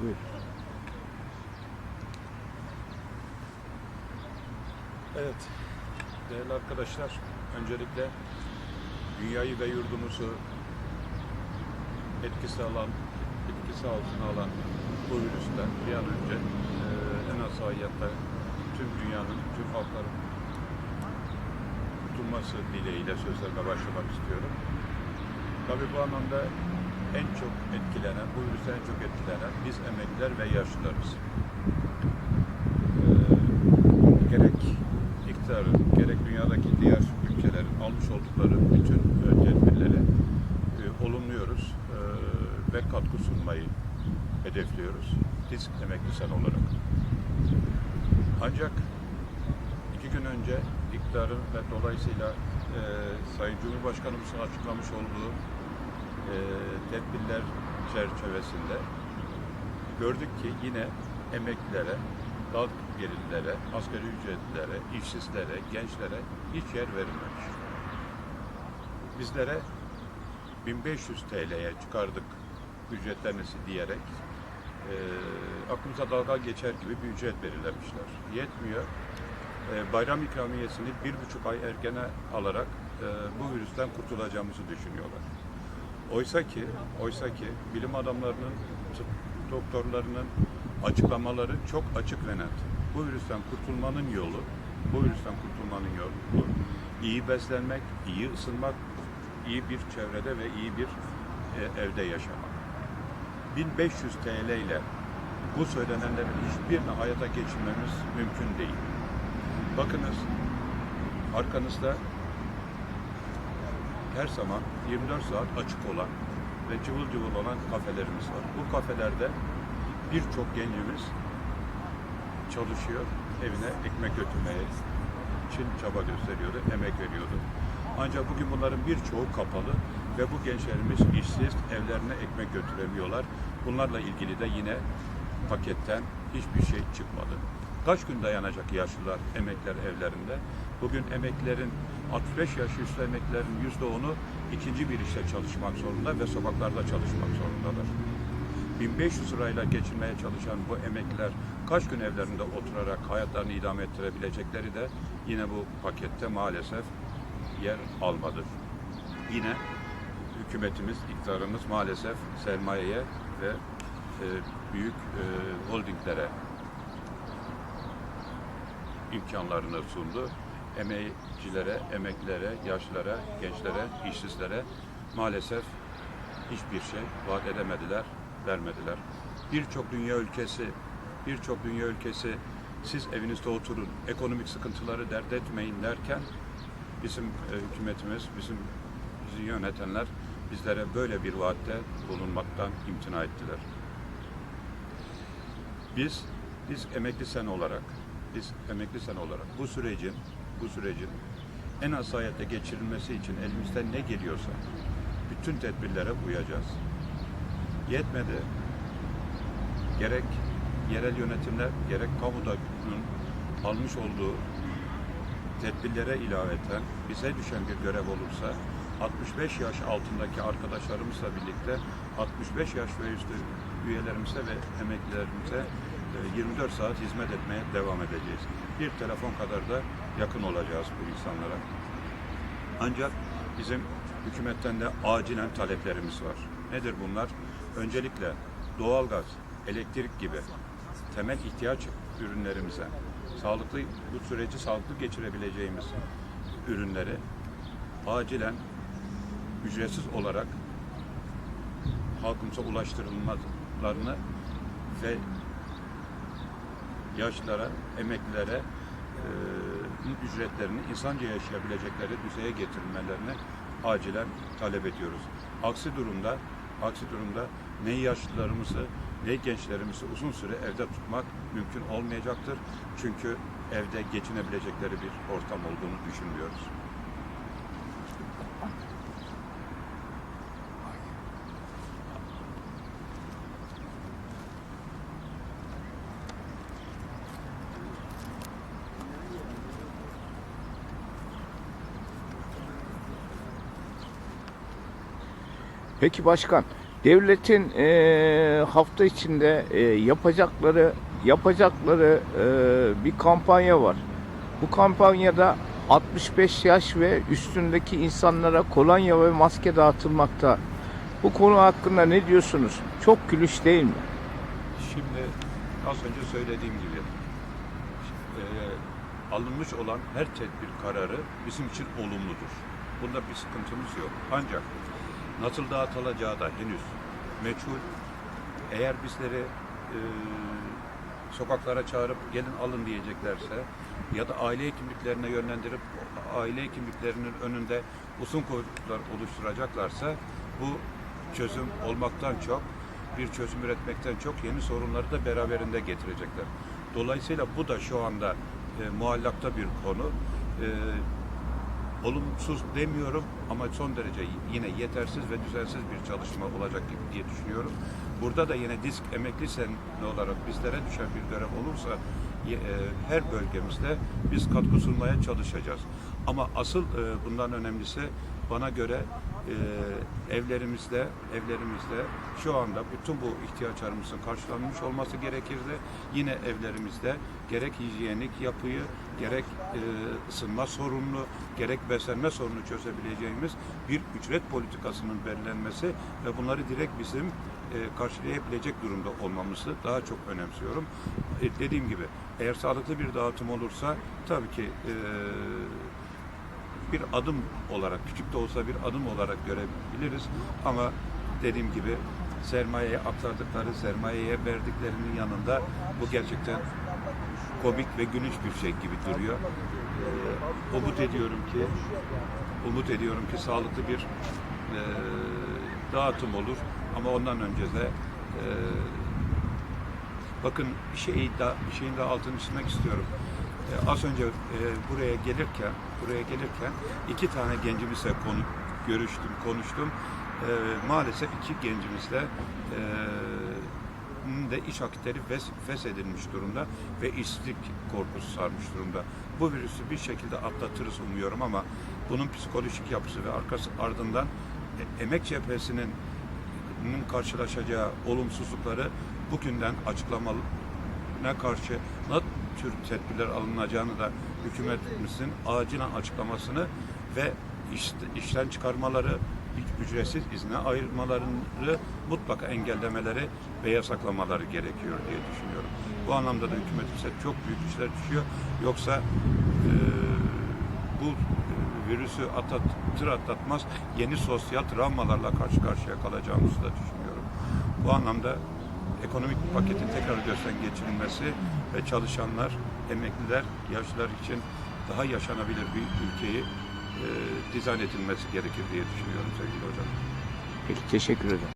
Buyur. Evet, değerli arkadaşlar, öncelikle dünyayı ve yurdumuzu etkisi alan, etkisi altına alan bu virüsten bir an önce e, en az zayiatta tüm dünyanın, tüm halkların kurtulması dileğiyle sözlerime başlamak istiyorum. Tabii bu anlamda en çok etkilenen, bu virüsten en çok etkilenen biz emekliler ve yaşlılarız. Ee, gerek iktidarın, gerek dünyadaki diğer ülkelerin almış oldukları bütün tedbirleri e, olumluyoruz e, ve katkı sunmayı hedefliyoruz. Disk emekli sen olarak. Ancak iki gün önce iktidarın ve dolayısıyla e, Sayın Cumhurbaşkanımızın açıklamış olduğu tedbirler çerçevesinde gördük ki yine emeklilere, dal gelirlere, asgari ücretlilere, işsizlere, gençlere hiç yer verilmemiş. Bizlere 1500 TL'ye çıkardık ücretlerinizi diyerek e, aklımıza dalga geçer gibi bir ücret belirlemişler. Yetmiyor. E, bayram ikramiyesini bir buçuk ay erkene alarak e, bu virüsten kurtulacağımızı düşünüyorlar. Oysa ki, oysa ki bilim adamlarının, tıp doktorlarının açıklamaları çok açık ve net. Bu virüsten kurtulmanın yolu, bu virüsten kurtulmanın yolu iyi beslenmek, iyi ısınmak, iyi bir çevrede ve iyi bir e, evde yaşamak. 1500 TL ile bu söylenenlerin hiçbirini hayata geçirmemiz mümkün değil. Bakınız arkanızda her zaman 24 saat açık olan ve cıvıl cıvıl olan kafelerimiz var. Bu kafelerde birçok gencimiz çalışıyor, evine ekmek götürmeye için çaba gösteriyordu, emek veriyordu. Ancak bugün bunların birçoğu kapalı ve bu gençlerimiz işsiz, evlerine ekmek götüremiyorlar. Bunlarla ilgili de yine paketten hiçbir şey çıkmadı. Kaç gün dayanacak yaşlılar, emekler evlerinde? Bugün emeklerin 65 yaş üstü emeklerin %10'u ikinci bir işte çalışmak zorunda ve sokaklarda çalışmak zorundalar. 1500 lirayla geçinmeye çalışan bu emekliler kaç gün evlerinde oturarak hayatlarını idame ettirebilecekleri de yine bu pakette maalesef yer almadı. Yine hükümetimiz, iktidarımız maalesef sermayeye ve e, büyük e, holdinglere imkanlarını sundu. Emekçilere, emeklilere, yaşlılara, gençlere, işsizlere maalesef hiçbir şey vaat edemediler, vermediler. Birçok dünya ülkesi, birçok dünya ülkesi siz evinizde oturun, ekonomik sıkıntıları dert etmeyin derken bizim e, hükümetimiz, bizim bizi yönetenler bizlere böyle bir vaatte bulunmaktan imtina ettiler. Biz biz emekli sen olarak biz emekli sen olarak bu sürecin bu sürecin en az hayata geçirilmesi için elimizden ne geliyorsa bütün tedbirlere uyacağız. Yetmedi. Gerek yerel yönetimler, gerek kamuda almış olduğu tedbirlere ilaveten bize düşen bir görev olursa 65 yaş altındaki arkadaşlarımızla birlikte 65 yaş ve üstü üyelerimizle ve emeklilerimize e, 24 saat hizmet etmeye devam edeceğiz. Bir telefon kadar da yakın olacağız bu insanlara. Ancak bizim hükümetten de acilen taleplerimiz var. Nedir bunlar? Öncelikle doğalgaz, elektrik gibi temel ihtiyaç ürünlerimize, sağlıklı bu süreci sağlıklı geçirebileceğimiz ürünleri acilen ücretsiz olarak halkımıza ulaştırılmalarını ve yaşlılara, emeklilere e, ücretlerini insanca yaşayabilecekleri düzeye getirilmelerini acilen talep ediyoruz. Aksi durumda, aksi durumda ne yaşlılarımızı ne gençlerimizi uzun süre evde tutmak mümkün olmayacaktır. Çünkü evde geçinebilecekleri bir ortam olduğunu düşünmüyoruz. Peki başkan, Devletin eee, hafta içinde eee, yapacakları yapacakları eee, bir kampanya var. Bu kampanyada 65 yaş ve üstündeki insanlara kolonya ve maske dağıtılmakta. Bu konu hakkında ne diyorsunuz? Çok gülüş değil mi? Şimdi az önce söylediğim gibi e, alınmış olan her tedbir kararı bizim için olumludur. Bunda bir sıkıntımız yok. Ancak nasıl dağıtılacağı da henüz meçhul. Eğer bizleri e, sokaklara çağırıp gelin alın diyeceklerse ya da aile hekimliklerine yönlendirip aile hekimliklerinin önünde uzun kuyruklar oluşturacaklarsa bu çözüm olmaktan çok bir çözüm üretmekten çok yeni sorunları da beraberinde getirecekler. Dolayısıyla bu da şu anda e, muallakta bir konu. E, olumsuz demiyorum ama son derece yine yetersiz ve düzensiz bir çalışma olacak gibi diye düşünüyorum. Burada da yine disk emekli sen olarak bizlere düşen bir görev olursa e, her bölgemizde biz katkı sunmaya çalışacağız. Ama asıl e, bundan önemlisi bana göre e, evlerimizde evlerimizde şu anda bütün bu ihtiyaçlarımızın karşılanmış olması gerekirdi. Yine evlerimizde gerek hijyenik yapıyı, gerek e, ısınma sorununu, gerek beslenme sorununu çözebileceğimiz bir ücret politikasının belirlenmesi ve bunları direkt bizim e, karşılayabilecek durumda olmamızı daha çok önemsiyorum. E, dediğim gibi eğer sağlıklı bir dağıtım olursa tabii ki e, bir adım olarak, küçük de olsa bir adım olarak görebiliriz. Ama dediğim gibi sermayeye aktardıkları, sermayeye verdiklerinin yanında bu gerçekten komik ve gülünç bir şey gibi duruyor. Ee, umut ediyorum ki, umut ediyorum ki sağlıklı bir e, dağıtım olur. Ama ondan önce de e, bakın bir şeyi da bir şeyin de altını çizmek istiyorum. Ee, az önce e, buraya gelirken buraya gelirken iki tane gencimizle konu görüştüm, konuştum. Ee, maalesef iki gencimizle e, de iş akitleri fes- feshedilmiş durumda ve işsizlik korkusu sarmış durumda. Bu virüsü bir şekilde atlatırız umuyorum ama bunun psikolojik yapısı ve arkası ardından e, emek cephesinin nin karşılaşacağı olumsuzlukları bugünden açıklamalarına karşı ne tür tedbirler alınacağını da hükümetimizin acilen açıklamasını ve iş, işten çıkarmaları, ücretsiz izne ayırmalarını mutlaka engellemeleri ve yasaklamaları gerekiyor diye düşünüyorum. Bu anlamda da hükümetimize çok büyük işler düşüyor. Yoksa eee, bu e, virüsü atlatır atlatmaz yeni sosyal travmalarla karşı karşıya kalacağımızı da düşünüyorum. Bu anlamda ekonomik paketin tekrar gözden geçirilmesi ve çalışanlar, emekliler, yaşlılar için daha yaşanabilir bir ülkeyi e, dizayn edilmesi gerekir diye düşünüyorum sevgili hocam. Peki teşekkür ederim.